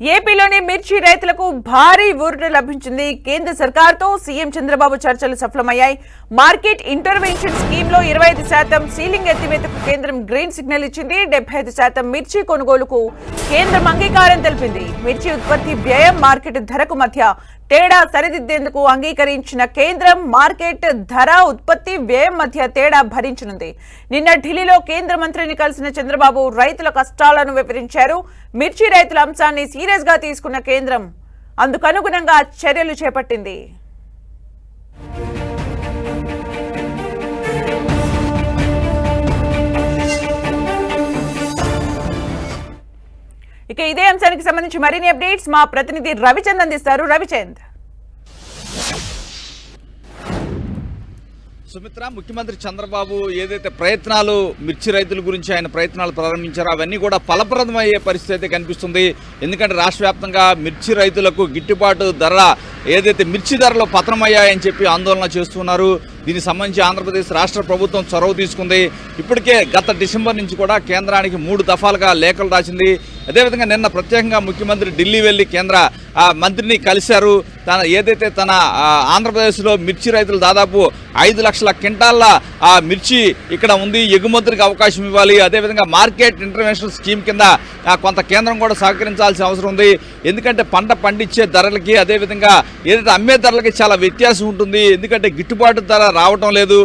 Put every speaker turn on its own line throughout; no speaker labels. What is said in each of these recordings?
ఏపీలోని మిర్చి రైతులకు భారీ ఊరట లభించింది. కేంద్ర సర్కార్తో సీఎం చంద్రబాబు చర్చలు సఫలమయ్యాయి. మార్కెట్ ఇంటర్వెన్షన్ స్కీమ్లో ఇరవై ఐదు శాతం సీలింగ్ ఎత్తివేతకు కేంద్రం గ్రీన్ సిగ్నల్ ఇచ్చింది. డెబ్బై ఐదు శాతం మిర్చి కొనుగోలుకు కేంద్రం అంగీకారం తెలిపింది. మిర్చి ఉత్పత్తి వ్యయం మార్కెట్ ధరకు మధ్య తేడా సరిదిద్దేందుకు అంగీకరించిన కేంద్రం మార్కెట్ ధర ఉత్పత్తి వ్యయం మధ్య తేడా భరించనుంది. నిన్న ఢిల్లీలో కేంద్ర మంత్రిని కలిసిన చంద్రబాబు రైతుల కష్టాలను వివరించారు. మిర్చి రైతుల అంశాన్ని సీరియస్గా తీసుకున్న కేంద్రం అందుకనుగుణంగా చర్యలు చేపట్టింది. ఇక ఇదే అంశానికి సంబంధించి మరిన్ని అప్డేట్స్ మా ప్రతినిధి రవిచంద్ అందిస్తారు. రవిచంద్.
సుమిత్ర ముఖ్యమంత్రి చంద్రబాబు ఏదైతే ప్రయత్నాలు మిర్చి రైతుల గురించి ఆయన ప్రయత్నాలు ప్రారంభించారో అవన్నీ కూడా ఫలప్రదమయ్యే పరిస్థితి అయితే కనిపిస్తుంది. ఎందుకంటే రాష్ట్ర వ్యాప్తంగా మిర్చి రైతులకు గిట్టుబాటు ధర ఏదైతే మిర్చి ధరలు పతనమయ్యాయని చెప్పి ఆందోళన చేస్తున్నారు. దీనికి సంబంధించి ఆంధ్రప్రదేశ్ రాష్ట్ర ప్రభుత్వం చొరవ తీసుకుంది. ఇప్పటికే గత డిసెంబర్ నుంచి కూడా కేంద్రానికి మూడు దఫాలుగా లేఖలు రాసింది. అదేవిధంగా నిన్న ప్రత్యేకంగా ముఖ్యమంత్రి ఢిల్లీ వెళ్ళి కేంద్ర మంత్రిని కలిశారు. తన ఏదైతే తన ఆంధ్రప్రదేశ్లో మిర్చి రైతులు దాదాపు ఐదు లక్షల క్వింటాల్ల ఆ మిర్చి ఇక్కడ ఉంది ఎగుమతులకు అవకాశం ఇవ్వాలి. అదేవిధంగా మార్కెట్ ఇంటర్వెన్షన్ స్కీమ్ కింద కొంత కేంద్రం కూడా సహకరించాల్సిన అవసరం ఉంది. ఎందుకంటే పంట పండించే ధరలకి అదేవిధంగా ఏదైతే అమ్మే ధరలకి చాలా వ్యత్యాసం ఉంటుంది. ఎందుకంటే గిట్టుబాటు ధర రావటం లేదు.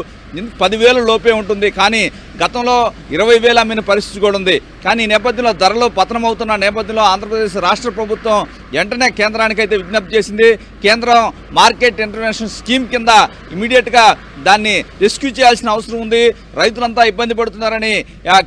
పదివేల లోపే ఉంటుంది కానీ గతంలో ఇరవై వేల అమ్మిన పరిస్థితి కూడా ఉంది. కానీ ఈ నేపథ్యంలో ధరలు పతనమవుతున్న నేపథ్యంలో ఆంధ్రప్రదేశ్ రాష్ట్ర ప్రభుత్వం వెంటనే కేంద్రానికి అయితే విజ్ఞప్తి చేసింది. కేంద్రం మార్కెట్ ఇంటర్నేషనల్ స్కీమ్ కింద ఇమీడియట్గా దాన్ని రెస్క్యూ చేయాల్సిన అవసరం ఉంది. రైతులంతా ఇబ్బంది పడుతున్నారని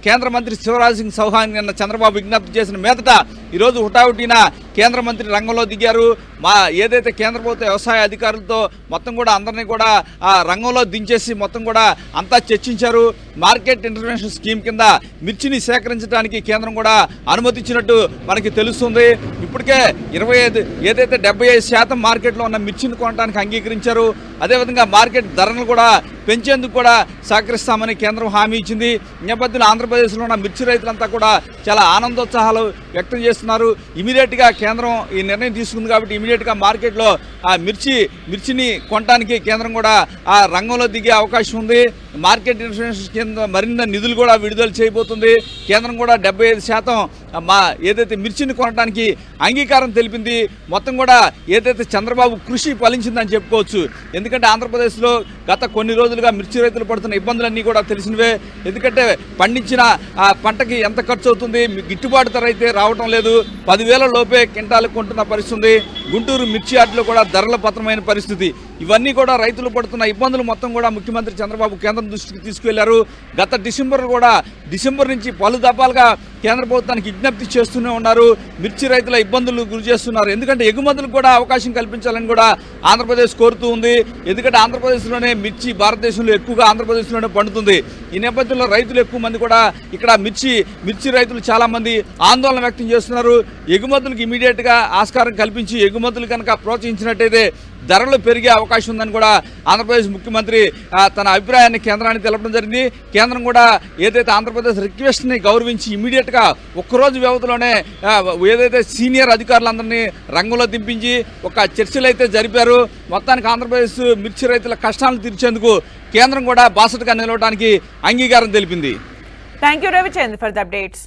కేంద్ర మంత్రి శివరాజ్ సింగ్ చౌహాన్ నిన్న చంద్రబాబు విజ్ఞప్తి చేసిన మీదట ఈరోజు హుటాహుటిన కేంద్ర మంత్రి రంగంలో దిగారు. మా ఏదైతే కేంద్ర ప్రభుత్వ వ్యవసాయ అధికారులతో మొత్తం కూడా అందరినీ కూడా ఆ రంగంలో దించేసి మొత్తం కూడా అంతా చర్చించారు. మార్కెట్ ఇంటర్వెన్షన్ స్కీమ్ కింద మిర్చిని సేకరించడానికి కేంద్రం కూడా అనుమతించినట్టు మనకి తెలుస్తుంది. ఇప్పటికే ఇరవై ఐదు ఏదైతే డెబ్బై ఐదు శాతం మార్కెట్లో ఉన్న మిర్చిని కొనడానికి అంగీకరించారు. అదేవిధంగా మార్కెట్ ధరలు కూడా పెంచేందుకు కూడా సహకరిస్తామని కేంద్రం హామీ ఇచ్చింది. నేపథ్యంలో ఆంధ్రప్రదేశ్లో ఉన్న మిర్చి రైతులంతా కూడా చాలా ఆనందోత్సాహాలు వ్యక్తం చేస్తున్నారు. ఇమీడియట్గా కేంద్రం ఈ నిర్ణయం తీసుకుంది కాబట్టి ఇమీడియట్గా మార్కెట్లో ఆ మిర్చి మిర్చిని కొనడానికి కేంద్రం కూడా ఆ రంగంలో దిగే అవకాశం ఉంది. మార్కెట్ ఇన్సూరెన్స్ కింద మరిన్ని నిధులు కూడా విడుదల చేయబోతుంది. కేంద్రం కూడా డెబ్బై ఐదు శాతం మా ఏదైతే మిర్చిని కొనడానికి అంగీకారం తెలిపింది మొత్తం కూడా ఏదైతే చంద్రబాబు కృషి ఫలించిందని చెప్పుకోవచ్చు. ఎందుకంటే ఆంధ్రప్రదేశ్లో గత కొన్ని రోజులుగా మిర్చి రైతులు పడుతున్న ఇబ్బందులన్నీ కూడా తెలిసినవే. ఎందుకంటే పండించిన ఆ పంటకి ఎంత ఖర్చు అవుతుంది గిట్టుబాటు ధర అయితే రావటం లేదు. పదివేల లోపే కింటాలు కొంటున్న పరిస్థితి గుంటూరు మిర్చి ఆటలో కూడా ధరల పత్రమైన పరిస్థితి. ఇవన్నీ కూడా రైతులు పడుతున్న ఇబ్బందులు మొత్తం కూడా ముఖ్యమంత్రి చంద్రబాబు కేంద్రం దృష్టికి తీసుకువెళ్ళారు. గత డిసెంబర్ కూడా డిసెంబర్ నుంచి పలు దఫాలుగా కేంద్ర ప్రభుత్వానికి విజ్ఞప్తి చేస్తూనే ఉన్నారు. మిర్చి రైతుల ఇబ్బందులు గురి చేస్తున్నారు. ఎందుకంటే ఎగుమతులకు కూడా అవకాశం కల్పించాలని కూడా ఆంధ్రప్రదేశ్ కోరుతూ ఉంది. ఎందుకంటే ఆంధ్రప్రదేశ్లోనే మిర్చి భారతదేశంలో ఎక్కువగా ఆంధ్రప్రదేశ్లోనే పండుతుంది. ఈ నేపథ్యంలో రైతులు ఎక్కువ మంది కూడా ఇక్కడ మిర్చి మిర్చి రైతులు చాలామంది ఆందోళన వ్యక్తం చేస్తున్నారు. ఎగుమతులకు ఇమీడియట్గా ఆస్కారం కల్పించి ఎగుమతులు కనుక ప్రోత్సహించినట్టయితే ధరలు పెరిగే అవకాశం ఉందని కూడా ఆంధ్రప్రదేశ్ ముఖ్యమంత్రి తన అభిప్రాయాన్ని కేంద్రానికి తెలపడం జరిగింది. కేంద్రం కూడా ఏదైతే ఆంధ్రప్రదేశ్ రిక్వెస్ట్ని గౌరవించి ఇమీడియట్గా ఒక్కరోజు వ్యవధిలోనే ఏదైతే సీనియర్ అధికారులందరినీ రంగంలో దింపించి ఒక చర్చలు అయితే జరిపారు. మొత్తానికి ఆంధ్రప్రదేశ్ మిర్చి రైతుల కష్టాలను తీర్చేందుకు కేంద్రం కూడా బాసటగా నిలవడానికి అంగీకారం తెలిపింది.
Thank you Ravichand for the updates